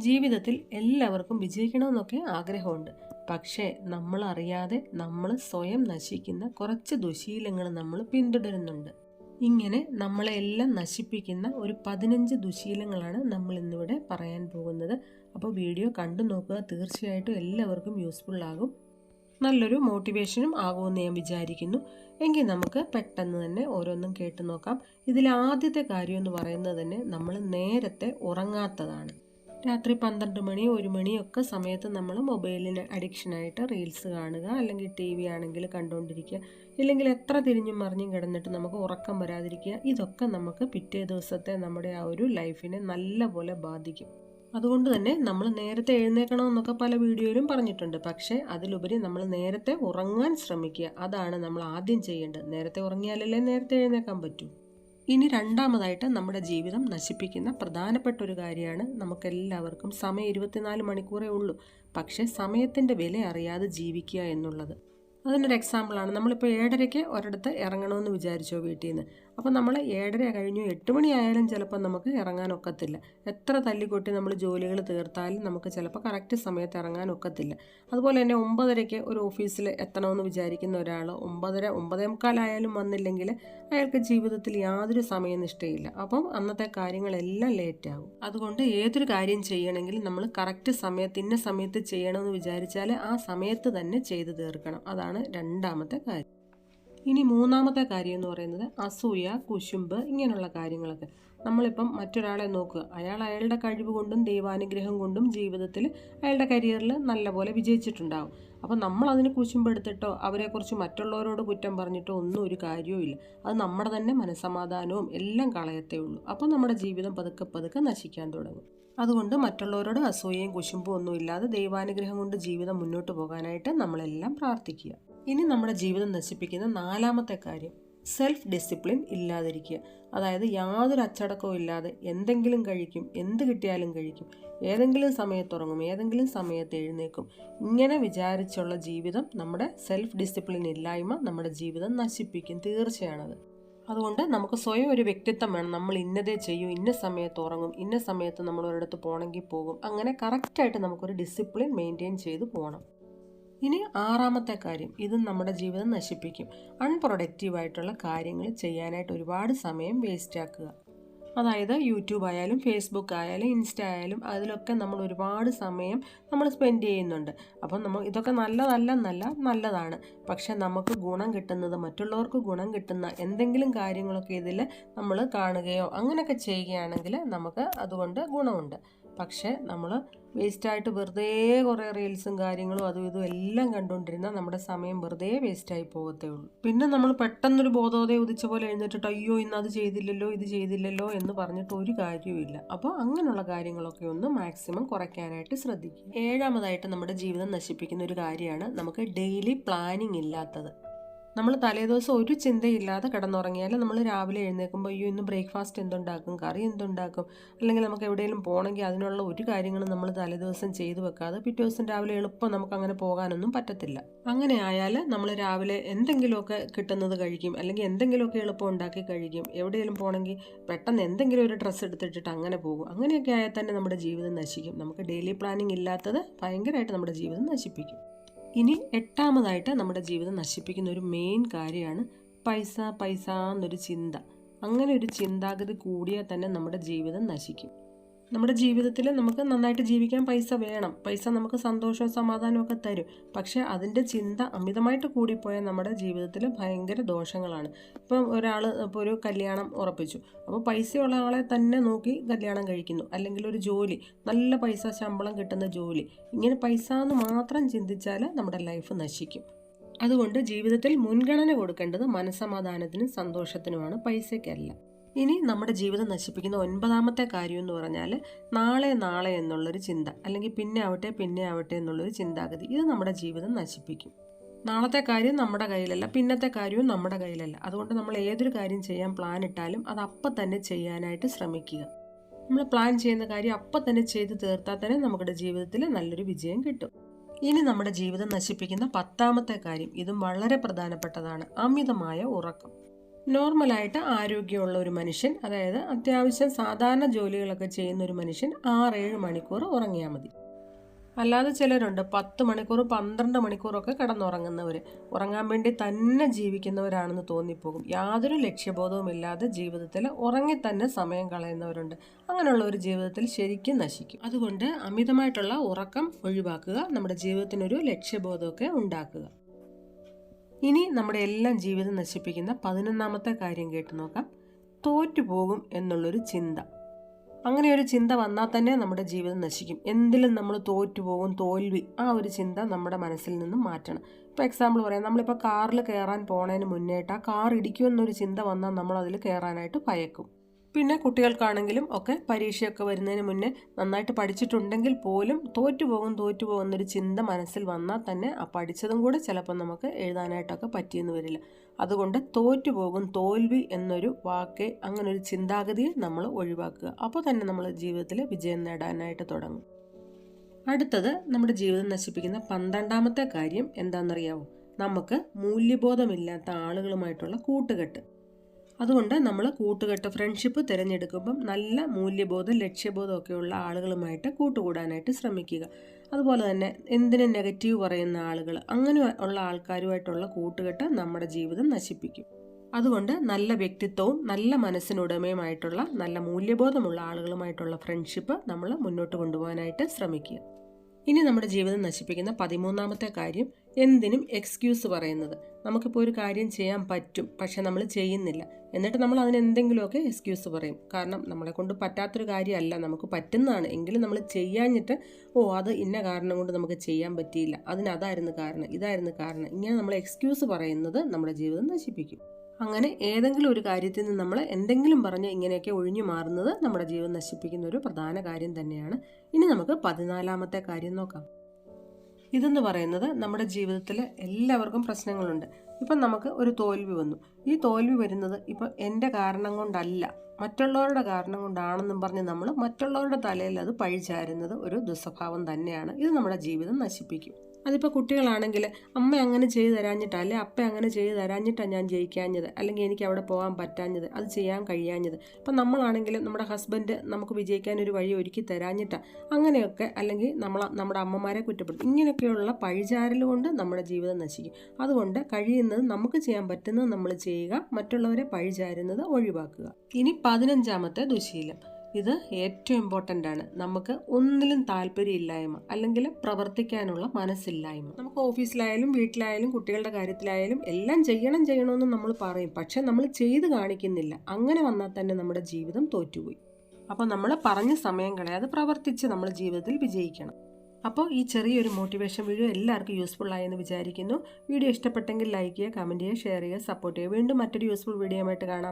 ജീവിതത്തിൽ എല്ലാവർക്കും വിജയിക്കണമെന്നൊക്കെ ആഗ്രഹമുണ്ട്. പക്ഷേ നമ്മൾ അറിയാതെ നമ്മൾ സ്വയം നശിക്കുന്ന കുറച്ച് ദുശീലങ്ങൾ നമ്മൾ പിന്തുടരുന്നുണ്ട്. ഇങ്ങനെ നമ്മളെ എല്ലാം നശിപ്പിക്കുന്ന ഒരു പതിനഞ്ച് ദുശീലങ്ങളാണ് നമ്മൾ ഇന്നിവിടെ പറയാൻ പോകുന്നത്. അപ്പോൾ വീഡിയോ കണ്ടു നോക്കുക. തീർച്ചയായിട്ടും എല്ലാവർക്കും യൂസ്ഫുൾ ആകും. നല്ലൊരു മോട്ടിവേഷനും ആകുമെന്ന് ഞാൻ വിചാരിക്കുന്നു. എങ്കിൽ നമുക്ക് പെട്ടെന്ന് തന്നെ ഓരോന്നും കേട്ടു നോക്കാം. ഇതിൽ ആദ്യത്തെ കാര്യം എന്ന് പറയുന്നത് തന്നെ നമ്മൾ നേരത്തെ ഉറങ്ങാത്തതാണ്. രാത്രി പന്ത്രണ്ട് മണി ഒരു മണിയൊക്കെ സമയത്ത് നമ്മൾ മൊബൈലിന് അഡിക്ഷനായിട്ട് റീൽസ് കാണുക അല്ലെങ്കിൽ ടി വി ആണെങ്കിൽ കണ്ടുകൊണ്ടിരിക്കുക ഇല്ലെങ്കിൽ എത്ര തിരിഞ്ഞും മറിഞ്ഞും കിടന്നിട്ട് നമുക്ക് ഉറക്കം വരാതിരിക്കുക ഇതൊക്കെ നമുക്ക് പിറ്റേ ദിവസത്തെ നമ്മുടെ ആ ഒരു ലൈഫിനെ നല്ലപോലെ ബാധിക്കും. അതുകൊണ്ട് തന്നെ നമ്മൾ നേരത്തെ എഴുന്നേക്കണമെന്നൊക്കെ പല വീഡിയോയിലും പറഞ്ഞിട്ടുണ്ട്. പക്ഷേ അതിലുപരി നമ്മൾ നേരത്തെ ഉറങ്ങാൻ ശ്രമിക്കുക. അതാണ് നമ്മൾ ആദ്യം ചെയ്യേണ്ടത്. നേരത്തെ ഉറങ്ങിയാലല്ലേ നേരത്തെ എഴുന്നേക്കാൻ പറ്റൂ. ഇനി രണ്ടാമതായിട്ട് നമ്മുടെ ജീവിതം നശിപ്പിക്കുന്ന പ്രധാനപ്പെട്ട ഒരു കാര്യമാണ് നമുക്കെല്ലാവർക്കും സമയം ഇരുപത്തിനാല് മണിക്കൂറേ ഉള്ളൂ. പക്ഷേ സമയത്തിന്റെ വില അറിയാതെ ജീവിക്കുക എന്നുള്ളത്. അതിനൊരു എക്സാമ്പിളാണ് നമ്മളിപ്പോൾ ഏഴരയ്ക്ക് ഒരിടത്ത് ഇറങ്ങണമെന്ന് വിചാരിച്ചോ വീട്ടിൽ നിന്ന് അപ്പോൾ നമ്മൾ ഏഴര കഴിഞ്ഞു എട്ട് മണിയായാലും ചിലപ്പോൾ നമുക്ക് ഇറങ്ങാനൊക്കത്തില്ല എത്ര തല്ലിക്കൊട്ടി നമ്മൾ ജോലികൾ തീർത്താലും നമുക്ക് ചിലപ്പോൾ കറക്റ്റ് സമയത്ത് ഇറങ്ങാനൊക്കത്തില്ല അതുപോലെ തന്നെ ഒമ്പതരയ്ക്ക് ഒരു ഓഫീസിൽ എത്തണമെന്ന് വിചാരിക്കുന്ന ഒരാൾ ഒമ്പതര ഒമ്പതേ മുക്കാലായാലും വന്നില്ലെങ്കിൽ അയാൾക്ക് ജീവിതത്തിൽ യാതൊരു സമയനിഷ്ഠയില്ല. അപ്പം അന്നത്തെ കാര്യങ്ങളെല്ലാം ലേറ്റ് ആകും അതുകൊണ്ട് ഏതൊരു കാര്യം ചെയ്യണമെങ്കിലും നമ്മൾ കറക്റ്റ് സമയത്ത് ഇന്ന സമയത്ത് ചെയ്യണമെന്ന് വിചാരിച്ചാൽ ആ സമയത്ത് തന്നെ ചെയ്തു തീർക്കണം. അതാണ് രണ്ടാമത്തെ കാര്യം. ഇനി മൂന്നാമത്തെ കാര്യം എന്ന് പറയുന്നത് അസൂയ കുശുമ്പ് ഇങ്ങനെയുള്ള കാര്യങ്ങളൊക്കെ. നമ്മളിപ്പം മറ്റൊരാളെ നോക്കുക. അയാൾ അയാളുടെ കഴിവ് കൊണ്ടും ദൈവാനുഗ്രഹം കൊണ്ടും ജീവിതത്തിൽ അയാളുടെ കരിയറിൽ നല്ലപോലെ വിജയിച്ചിട്ടുണ്ടാവും. അപ്പോൾ നമ്മൾ അതിന് കുശുമ്പെടുത്തിട്ടോ അവരെക്കുറിച്ച് മറ്റുള്ളവരോട് കുറ്റം പറഞ്ഞിട്ടോ ഒന്നും ഒരു കാര്യവും ഇല്ല. അത് നമ്മുടെ തന്നെ മനസമാധാനവും എല്ലാം കളയത്തേ ഉള്ളൂ. അപ്പോൾ നമ്മുടെ ജീവിതം പതുക്കെ പതുക്കെ നശിക്കാൻ തുടങ്ങും. അതുകൊണ്ട് മറ്റുള്ളവരോട് അസൂയയും കുശുമ്പും ഒന്നും ഇല്ലാതെ ദൈവാനുഗ്രഹം കൊണ്ട് ജീവിതം മുന്നോട്ട് പോകാനായിട്ട് നമ്മളെല്ലാം പ്രാർത്ഥിക്കുക. ഇനി നമ്മുടെ ജീവിതം നശിപ്പിക്കുന്ന നാലാമത്തെ കാര്യം സെൽഫ് ഡിസിപ്ലിൻ ഇല്ലാതിരിക്കുക. അതായത് യാതൊരു അച്ചടക്കവും ഇല്ലാതെ എന്തെങ്കിലും കഴിക്കും എന്ത് കിട്ടിയാലും കഴിക്കും. ഏതെങ്കിലും സമയത്ത് ഉറങ്ങും ഏതെങ്കിലും സമയത്ത് എഴുന്നേക്കും ഇങ്ങനെ വിചാരിച്ചുള്ള ജീവിതം നമ്മുടെ സെൽഫ് ഡിസിപ്ലിൻ ഇല്ലായ്മ നമ്മുടെ ജീവിതം നശിപ്പിക്കും തീർച്ചയാണത്. അതുകൊണ്ട് നമുക്ക് സ്വയം ഒരു വ്യക്തിത്വം വേണം. നമ്മൾ ഇന്നതേ ചെയ്യൂ ഇന്ന സമയത്ത് ഉറങ്ങും ഇന്ന സമയത്ത് നമ്മൾ ഒരിടത്ത് പോകണമെങ്കിൽ പോകും. അങ്ങനെ കറക്റ്റായിട്ട് നമുക്കൊരു ഡിസിപ്ലിൻ മെയിന്റെയിൻ ചെയ്ത് പോകണം. ഇനി ആറാമത്തെ കാര്യം ഇത് നമ്മുടെ ജീവിതം നശിപ്പിക്കും. അൺപ്രൊഡക്റ്റീവ് ആയിട്ടുള്ള കാര്യങ്ങൾ ചെയ്യാനായിട്ട് ഒരുപാട് സമയം വേസ്റ്റ് ആക്കുക. അതായത് യൂട്യൂബ് ആയാലും ഫേസ്ബുക്ക് ആയാലും ഇൻസ്റ്റ ആയാലും അതിലൊക്കെ നമ്മൾ ഒരുപാട് സമയം നമ്മൾ സ്പെൻഡ് ചെയ്യുന്നുണ്ട്. അപ്പം നമ്മൾ ഇതൊക്കെ നല്ലതല്ലെന്നല്ല നല്ലതാണ്. പക്ഷെ നമുക്ക് ഗുണം കിട്ടുന്നത് മറ്റുള്ളവർക്ക് ഗുണം കിട്ടുന്ന എന്തെങ്കിലും കാര്യങ്ങളൊക്കെ ഇതിൽ നമ്മൾ കാണുകയോ അങ്ങനെയൊക്കെ ചെയ്യുകയാണെങ്കിൽ നമുക്ക് അതുകൊണ്ട് ഗുണമുണ്ട്. പക്ഷേ നമ്മൾ വേസ്റ്റായിട്ട് വെറുതെ കുറേ റീൽസും കാര്യങ്ങളും അതും ഇതും എല്ലാം കണ്ടുകൊണ്ടിരുന്നാൽ നമ്മുടെ സമയം വെറുതെ വേസ്റ്റായി പോകത്തേ ഉള്ളൂ. പിന്നെ നമ്മൾ പെട്ടെന്നൊരു ബോധോദയം ഉദിച്ച പോലെ എഴുന്നേറ്റിട്ട് അയ്യോ ഇന്ന് അത് ചെയ്തില്ലല്ലോ ഇത് ചെയ്തില്ലല്ലോ എന്ന് പറഞ്ഞിട്ട് ഒരു കാര്യവുമില്ല അപ്പോൾ അങ്ങനെയുള്ള കാര്യങ്ങളൊക്കെ ഒന്ന് മാക്സിമം കുറയ്ക്കാനായിട്ട് ശ്രദ്ധിക്കുക. ഏഴാമതായിട്ട് നമ്മുടെ ജീവിതം നശിപ്പിക്കുന്ന ഒരു കാര്യമാണ് നമുക്ക് ഡെയിലി പ്ലാനിങ് ഇല്ലാത്തത്. നമ്മൾ തലേദിവസം ഒരു ചിന്തയില്ലാതെ കിടന്നുറങ്ങിയാൽ നമ്മൾ രാവിലെ എഴുന്നേൽക്കുമ്പോൾ അയ്യോ ഇന്ന് ബ്രേക്ക്ഫാസ്റ്റ് എന്തുണ്ടാക്കും? കറി എന്തുണ്ടാക്കും? അല്ലെങ്കിൽ നമുക്ക് എവിടെയെങ്കിലും പോകണമെങ്കിൽ അതിനുള്ള ഒരു കാര്യങ്ങളും നമ്മൾ തലേദിവസം ചെയ്തു വെക്കാതെ പിറ്റേ ദിവസം രാവിലെ എളുപ്പം നമുക്ക് അങ്ങനെ പോകാനൊന്നും പറ്റത്തില്ല. അങ്ങനെ ആയാൽ നമ്മൾ രാവിലെ എന്തെങ്കിലുമൊക്കെ കിട്ടുന്നത് കഴിക്കും. അല്ലെങ്കിൽ എന്തെങ്കിലുമൊക്കെ എളുപ്പം ഉണ്ടാക്കി കഴിക്കും. എവിടെയെങ്കിലും പോകണമെങ്കിൽ പെട്ടെന്ന് എന്തെങ്കിലും ഒരു ഡ്രസ്സ് എടുത്തിട്ടിട്ട് അങ്ങനെ പോകും. അങ്ങനെയൊക്കെ ആയാൽ തന്നെ നമ്മുടെ ജീവിതം നശിക്കും. നമുക്ക് ഡെയിലി പ്ലാനിങ് ഇല്ലാത്തത് ഭയങ്കരമായിട്ട് നമ്മുടെ ജീവിതം നശിപ്പിക്കും. ഇനി എട്ടാമതായിട്ട് നമ്മുടെ ജീവിതം നശിപ്പിക്കുന്ന ഒരു മെയിൻ കാര്യമാണ് പൈസ പൈസ എന്നൊരു ചിന്ത. അങ്ങനെ ഒരു ചിന്താഗതി കൂടിയാൽ തന്നെ നമ്മുടെ ജീവിതം നശിക്കും. നമ്മുടെ ജീവിതത്തിൽ നമുക്ക് നന്നായിട്ട് ജീവിക്കാൻ പൈസ വേണം. പൈസ നമുക്ക് സന്തോഷവും സമാധാനവും ഒക്കെ തരും. പക്ഷേ അതിന്റെ ചിന്ത അമിതമായിട്ട് കൂടിപ്പോയാൽ നമ്മുടെ ജീവിതത്തിൽ ഭയങ്കര ദോഷങ്ങളാണ്. ഇപ്പം ഒരാൾ ഇപ്പോൾ ഒരു കല്യാണം ഉറപ്പിച്ചു. അപ്പോൾ പൈസയുള്ള ആളെ തന്നെ നോക്കി കല്യാണം കഴിക്കുന്നു. അല്ലെങ്കിൽ ഒരു ജോലി നല്ല പൈസ ശമ്പളം കിട്ടുന്ന ജോലി. ഇങ്ങനെ പൈസ എന്ന് മാത്രം ചിന്തിച്ചാൽ നമ്മുടെ ലൈഫ് നശിക്കും. അതുകൊണ്ട് ജീവിതത്തിൽ മുൻഗണന കൊടുക്കേണ്ടത് മനസ്സമാധാനത്തിനും സന്തോഷത്തിനുമാണ്. പൈസയ്ക്കല്ല. ഇനി നമ്മുടെ ജീവിതം നശിപ്പിക്കുന്ന ഒൻപതാമത്തെ കാര്യം എന്ന് പറഞ്ഞാൽ നാളെ നാളെ എന്നുള്ളൊരു ചിന്ത അല്ലെങ്കിൽ പിന്നെ ആവട്ടെ പിന്നെ ആവട്ടെ എന്നുള്ളൊരു ചിന്താഗതി. ഇത് നമ്മുടെ ജീവിതം നശിപ്പിക്കും. നാളത്തെ കാര്യം നമ്മുടെ കയ്യിലല്ല പിന്നത്തെ കാര്യവും നമ്മുടെ കയ്യിലല്ല. അതുകൊണ്ട് നമ്മൾ ഏതൊരു കാര്യം ചെയ്യാൻ പ്ലാൻ ഇട്ടാലും അത് അപ്പം തന്നെ ചെയ്യാനായിട്ട് ശ്രമിക്കുക. നമ്മൾ പ്ലാൻ ചെയ്യുന്ന കാര്യം അപ്പം തന്നെ ചെയ്ത് തീർത്താൽ തന്നെ നമ്മുടെ ജീവിതത്തിൽ നല്ലൊരു വിജയം കിട്ടും. ഇനി നമ്മുടെ ജീവിതം നശിപ്പിക്കുന്ന പത്താമത്തെ കാര്യം ഇതും വളരെ പ്രധാനപ്പെട്ടതാണ് അമിതമായ ഉറക്കം. നോർമലായിട്ട് ആരോഗ്യമുള്ള ഒരു മനുഷ്യൻ അതായത് അത്യാവശ്യം സാധാരണ ജോലികളൊക്കെ ചെയ്യുന്ന ഒരു മനുഷ്യൻ ആറേഴ് മണിക്കൂർ ഉറങ്ങിയാൽ മതി. അല്ലാതെ ചിലരുണ്ട് പത്ത് മണിക്കൂർ പന്ത്രണ്ട് മണിക്കൂറൊക്കെ കിടന്നുറങ്ങുന്നവർ ഉറങ്ങാൻ വേണ്ടി തന്നെ ജീവിക്കുന്നവരാണെന്ന് തോന്നിപ്പോകും. യാതൊരു ലക്ഷ്യബോധവുമില്ലാതെ ജീവിതത്തിൽ ഉറങ്ങി തന്നെ സമയം കളയുന്നവരുണ്ട്. അങ്ങനെയുള്ള ഒരു ജീവിതത്തിൽ ശരിക്കും നശിക്കും. അതുകൊണ്ട് അമിതമായിട്ടുള്ള ഉറക്കം ഒഴിവാക്കുക നമ്മുടെ ജീവിതത്തിനൊരു ലക്ഷ്യബോധമൊക്കെ ഉണ്ടാക്കുക. ഇനി നമ്മുടെ എല്ലാം ജീവിതം നശിപ്പിക്കുന്ന പതിനൊന്നാമത്തെ കാര്യം കേട്ടു നോക്കാം. തോറ്റുപോകും എന്നുള്ളൊരു ചിന്ത. അങ്ങനെ ഒരു ചിന്ത വന്നാൽ തന്നെ നമ്മുടെ ജീവിതം നശിക്കും. എന്തിലും നമ്മൾ തോറ്റുപോകും തോൽവി ആ ഒരു ചിന്ത നമ്മുടെ മനസ്സിൽ നിന്നും മാറ്റണം. ഇപ്പോൾ എക്സാമ്പിൾ പറയാം. നമ്മളിപ്പോൾ കാറിൽ കയറാൻ പോണതിന് മുന്നേട്ട് ആ കാർ ഇടിക്കുമെന്നൊരു ചിന്ത വന്നാൽ നമ്മൾ അതിൽ കയറാനായിട്ട് ഭയക്കും. പിന്നെ കുട്ടികൾക്കാണെങ്കിലും ഒക്കെ പരീക്ഷയൊക്കെ വരുന്നതിന് മുന്നേ നന്നായിട്ട് പഠിച്ചിട്ടുണ്ടെങ്കിൽ പോലും തോറ്റുപോകും തോറ്റുപോകും എന്നൊരു ചിന്ത മനസ്സിൽ വന്നാൽ തന്നെ ആ പഠിച്ചതും കൂടെ ചിലപ്പോൾ നമുക്ക് എഴുതാനായിട്ടൊക്കെ പറ്റിയെന്ന് വരില്ല. അതുകൊണ്ട് തോറ്റുപോകും തോൽവി എന്നൊരു വാക്ക് അങ്ങനൊരു ചിന്താഗതിയെ നമ്മൾ ഒഴിവാക്കുക. അപ്പോൾ തന്നെ നമ്മൾ ജീവിതത്തിൽ വിജയം നേടാനായിട്ട് തുടങ്ങും. അടുത്തത് നമ്മുടെ ജീവിതം നശിപ്പിക്കുന്ന പന്ത്രണ്ടാമത്തെ കാര്യം എന്താണെന്നറിയാവോ? നമുക്ക് മൂല്യബോധമില്ലാത്ത ആളുകളുമായിട്ടുള്ള കൂട്ടുകെട്ട്. അതുകൊണ്ട് നമ്മൾ കൂട്ടുകെട്ട് ഫ്രണ്ട്ഷിപ്പ് തിരഞ്ഞെടുക്കുമ്പം നല്ല മൂല്യബോധം ലക്ഷ്യബോധം ഒക്കെയുള്ള ആളുകളുമായിട്ട് കൂട്ടുകൂടാനായിട്ട് ശ്രമിക്കുക. അതുപോലെ തന്നെ എന്തിനും നെഗറ്റീവ് പറയുന്ന ആളുകൾ അങ്ങനെ ഉള്ള ആൾക്കാരുമായിട്ടുള്ള കൂട്ടുകെട്ട് നമ്മുടെ ജീവിതം നശിപ്പിക്കും. അതുകൊണ്ട് നല്ല വ്യക്തിത്വവും നല്ല മനസ്സിനുടമയുമായിട്ടുള്ള നല്ല മൂല്യബോധമുള്ള ആളുകളുമായിട്ടുള്ള ഫ്രണ്ട്ഷിപ്പ് നമ്മൾ മുന്നോട്ട് കൊണ്ടുപോകാനായിട്ട് ശ്രമിക്കുക. ഇനി നമ്മുടെ ജീവിതം നശിപ്പിക്കുന്ന പതിമൂന്നാമത്തെ കാര്യം എന്തിനും എക്സ്ക്യൂസ് പറയുന്നത്. നമുക്കിപ്പോൾ ഒരു കാര്യം ചെയ്യാൻ പറ്റും പക്ഷെ നമ്മൾ ചെയ്യുന്നില്ല. എന്നിട്ട് നമ്മൾ അതിന് എന്തെങ്കിലുമൊക്കെ എക്സ്ക്യൂസ് പറയും. കാരണം നമ്മളെ കൊണ്ട് പറ്റാത്തൊരു കാര്യമല്ല നമുക്ക് പറ്റുന്നതാണ്. എങ്കിലും നമ്മൾ ചെയ്യാഞ്ഞിട്ട് ഓ അത് ഇന്ന കാരണം കൊണ്ട് നമുക്ക് ചെയ്യാൻ പറ്റിയില്ല. അതിന് അതായിരുന്നു കാരണം ഇതായിരുന്നു കാരണം. ഇങ്ങനെ നമ്മൾ എക്സ്ക്യൂസ് പറയുന്നത് നമ്മുടെ ജീവിതം നശിപ്പിക്കും. അങ്ങനെ ഏതെങ്കിലും ഒരു കാര്യത്തിൽ നിന്ന് നമ്മൾ എന്തെങ്കിലും പറഞ്ഞ് ഇങ്ങനെയൊക്കെ ഒഴിഞ്ഞു മാറുന്നത് നമ്മുടെ ജീവൻ നശിപ്പിക്കുന്ന ഒരു പ്രധാന കാര്യം തന്നെയാണ്. ഇനി നമുക്ക് പതിനാലാമത്തെ കാര്യം നോക്കാം. ഇതെന്ന് പറയുന്നത് നമ്മുടെ ജീവിതത്തിൽ എല്ലാവർക്കും പ്രശ്നങ്ങളുണ്ട്. ഇപ്പം നമുക്ക് ഒരു തോൽവി വന്നു. ഈ തോൽവി വരുന്നത് ഇപ്പം എന്റെ കാരണം കൊണ്ടല്ല മറ്റുള്ളവരുടെ കാരണം കൊണ്ടാണെന്നും പറഞ്ഞ് നമ്മൾ മറ്റുള്ളവരുടെ തലയിൽ അത് പഴിചാരുന്നത് ഒരു ദുസ്വഭാവം തന്നെയാണ്. ഇത് നമ്മുടെ ജീവിതം നശിപ്പിക്കും. അതിപ്പോൾ കുട്ടികളാണെങ്കിൽ അമ്മ അങ്ങനെ ചെയ്തു തരാഞ്ഞിട്ടാ അല്ലെ അപ്പ അങ്ങനെ ചെയ്തു തരാഞ്ഞിട്ടാണ് ഞാൻ ജയിക്കാഞ്ഞത് അല്ലെങ്കിൽ എനിക്ക് അവിടെ പോകാൻ പറ്റാഞ്ഞത് അത് ചെയ്യാൻ കഴിയാഞ്ഞത്. അപ്പം നമ്മളാണെങ്കിൽ നമ്മുടെ ഹസ്ബൻഡ് നമുക്ക് വിജയിക്കാൻ ഒരു വഴി ഒരുക്കി തരാഞ്ഞിട്ടാ അങ്ങനെയൊക്കെ അല്ലെങ്കിൽ നമ്മൾ നമ്മുടെ അമ്മമാരെ കുറ്റപ്പെടുത്തും. ഇങ്ങനെയൊക്കെയുള്ള പഴിചാരൽ കൊണ്ട് നമ്മുടെ ജീവിതം നശിക്കും. അതുകൊണ്ട് കഴിയുന്നത് നമുക്ക് ചെയ്യാൻ പറ്റുന്നത് നമ്മൾ ചെയ്യുക മറ്റുള്ളവരെ പഴിചാരുന്നത് ഒഴിവാക്കുക. ഇനി പതിനഞ്ചാമത്തെ ദുശീലം. ഇത് ഏറ്റവും ഇമ്പോർട്ടന്റ് ആണ്. നമുക്ക് ഒന്നിലും താല്പര്യമില്ലായ്മ അല്ലെങ്കിൽ പ്രവർത്തിക്കാനുള്ള മനസ്സില്ലായ്മ. നമുക്ക് ഓഫീസിലായാലും വീട്ടിലായാലും കുട്ടികളുടെ കാര്യത്തിലായാലും എല്ലാം ചെയ്യണം ചെയ്യണമെന്ന് നമ്മൾ പറയും. പക്ഷെ നമ്മൾ ചെയ്ത് കാണിക്കുന്നില്ല. അങ്ങനെ വന്നാൽ തന്നെ നമ്മുടെ ജീവിതം തോറ്റുപോയി. അപ്പോൾ നമ്മൾ പറഞ്ഞ സമയം കളയാതെ പ്രവർത്തിച്ച് നമ്മൾ ജീവിതത്തിൽ വിജയിക്കണം. അപ്പോൾ ഈ ചെറിയൊരു മോട്ടിവേഷൻ വീഡിയോ എല്ലാവർക്കും യൂസ്ഫുൾ ആയെന്ന് വിചാരിക്കുന്നു. വീഡിയോ ഇഷ്ടപ്പെട്ടെങ്കിൽ ലൈക്ക് ചെയ്യുക കമന്റ് ചെയ്യുക ഷെയർ ചെയ്യുക സപ്പോർട്ട് ചെയ്യുക. വീണ്ടും മറ്റൊരു യൂസ്ഫുൾ വീഡിയോ ആയിട്ട് കാണാം.